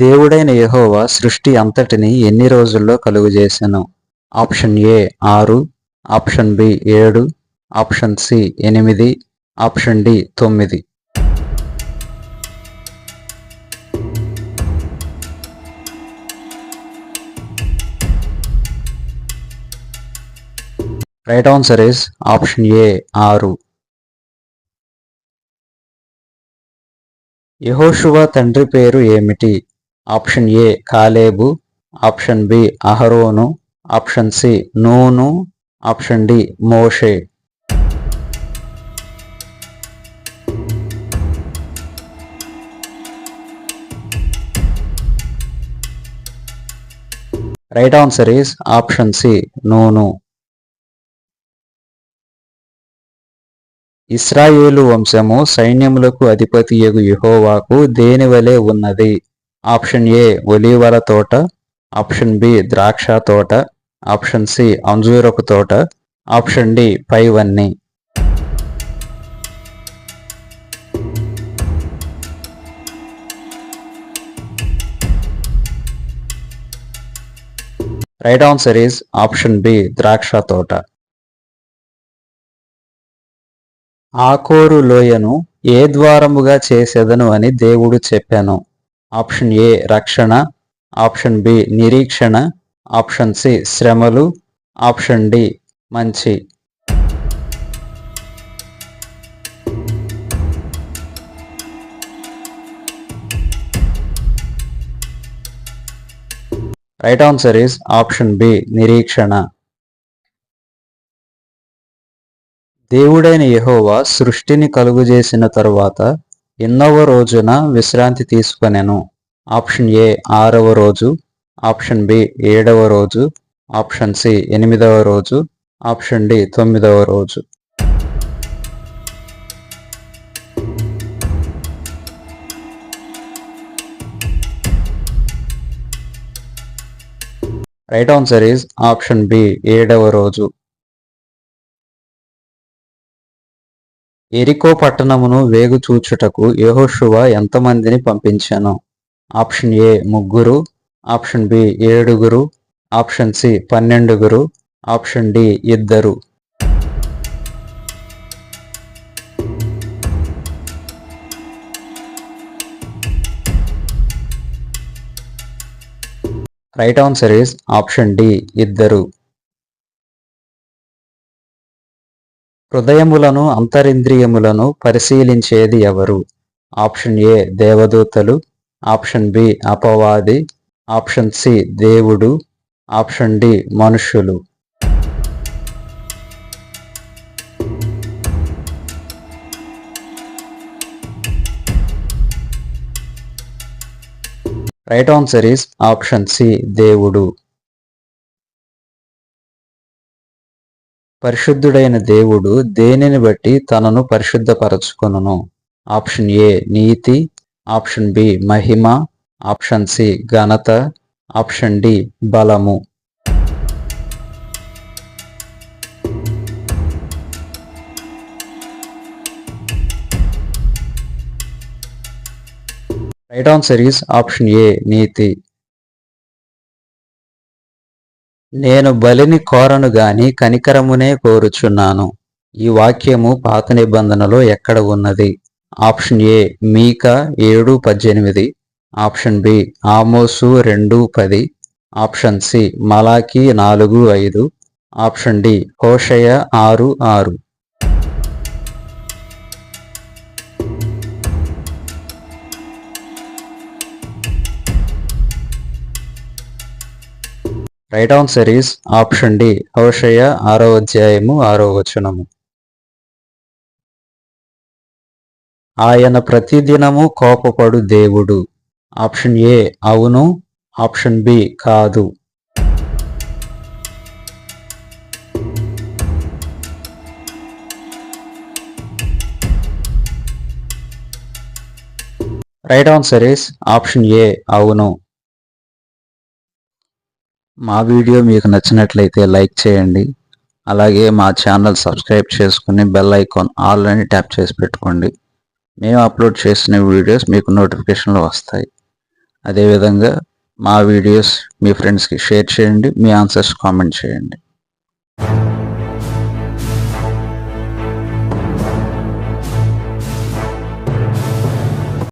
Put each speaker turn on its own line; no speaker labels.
దేవుడైన యహోవా సృష్టి అంతటిని ఎన్ని రోజుల్లో కలుగజేసెను? ఆప్షన్ ఏ ఆరు ఆప్షన్ బి ఏడు ఆప్షన్ సి ఎనిమిది ఆప్షన్ డి తొమ్మిది. Right answer is option A ఆరు. యహోషువా తండ్రి పేరు ఏమిటి? ఆప్షన్ ఏ కాలేబు ఆప్షన్ బి అహరోను ఆప్షన్ సి నూను option D Moshe. Right answer is option C నూను. ఇస్రాయేలు వంశము సైన్యములకు అధిపతి యగు దేనివలే ఉన్నది? ఆప్షన్ ఏ ఒలీవల తోట ఆప్షన్ బి ద్రాక్ష తోట ఆప్షన్ సి అంజూరపు తోట ఆప్షన్ డి పైవన్నీ. Right answer is option B ద్రాక్ష తోట. ఆకోరు లోయను ఏ ద్వారముగా చేసేదను అని దేవుడు చెప్పాను. ఆప్షన్ ఏ రక్షణ ఆప్షన్ బి నిరీక్షణ ఆప్షన్ సి శ్రమలు ఆప్షన్ డి మంచి. Right answer is option B నిరీక్షణ. దేవుడైన యహోవా సృష్టిని కలుగుజేసిన తరువాత ఎన్నవ రోజున విశ్రాంతి తీసుకొనెను. ఆప్షన్ ఏ ఆరవ రోజు ఆప్షన్ బి ఏడవ రోజు ఆప్షన్ సి ఎనిమిదవ రోజు ఆప్షన్ డి తొమ్మిదవ రోజు. Right answer is option B ఏడవ రోజు. ఎరికో పట్టణమును వేగు చూచుటకు యెహోషువ ఎంతమందిని పంపించాను? ఆప్షన్ ఏ ముగ్గురు ఆప్షన్ బి ఏడుగురు ఆప్షన్ సి పన్నెండుగురు ఆప్షన్ డి ఇద్దరు. Right answer is option D ఇద్దరు. హృదయములను అంతరింద్రియములను పరిశీలించేది ఎవరు? ఆప్షన్ ఏ దేవదూతలు ఆప్షన్ బి అపవాది ఆప్షన్ సి దేవుడు ఆప్షన్ డి మనుషులు right answer is option C దేవుడు. పరిశుద్ధుడైన దేవుడు దేనిని బట్టి తనను పరిశుద్ధపరచుకొనును? ఆప్షన్ ఏ నీతి ఆప్షన్ బి మహిమ ఆప్షన్ సి ఘనత ఆప్షన్ డి బలము. Right answer is option A నీతి. నేను బలిని కోరను గాని కనికరమునే కోరుచున్నాను. ఈ వాక్యము పాత నిబంధనలో ఎక్కడ ఉన్నది? ఆప్షన్ ఏ మీక ఏడు పద్దెనిమిది ఆప్షన్ బి ఆమోసు రెండు పది ఆప్షన్ సి మలాకి నాలుగు ఐదు ఆప్షన్ డి హోషయ ఆరు ఆరు. Right answer is option D Hosea ఆరో అధ్యాయము ఆరో వచనము. ఆయన ప్రతిదినము కోపపడు దేవుడు. ఆప్షన్ ఏ అవును ఆప్షన్ బి కాదు. Right answer is option A అవును. మా వీడియో మీకు నచ్చినట్లయితే లైక్ చేయండి. అలాగే మా ఛానల్ సబ్స్క్రైబ్ చేసుకుని బెల్ ఐకాన్ ఆల్ అని ట్యాప్ చేసి పెట్టుకోండి. మేము అప్లోడ్ చేసిన వీడియోస్ మీకు నోటిఫికేషన్లో వస్తాయి. అదేవిధంగా మా వీడియోస్ మీ ఫ్రెండ్స్కి షేర్ చేయండి మీ ఆన్సర్స్ కామెంట్ చేయండి.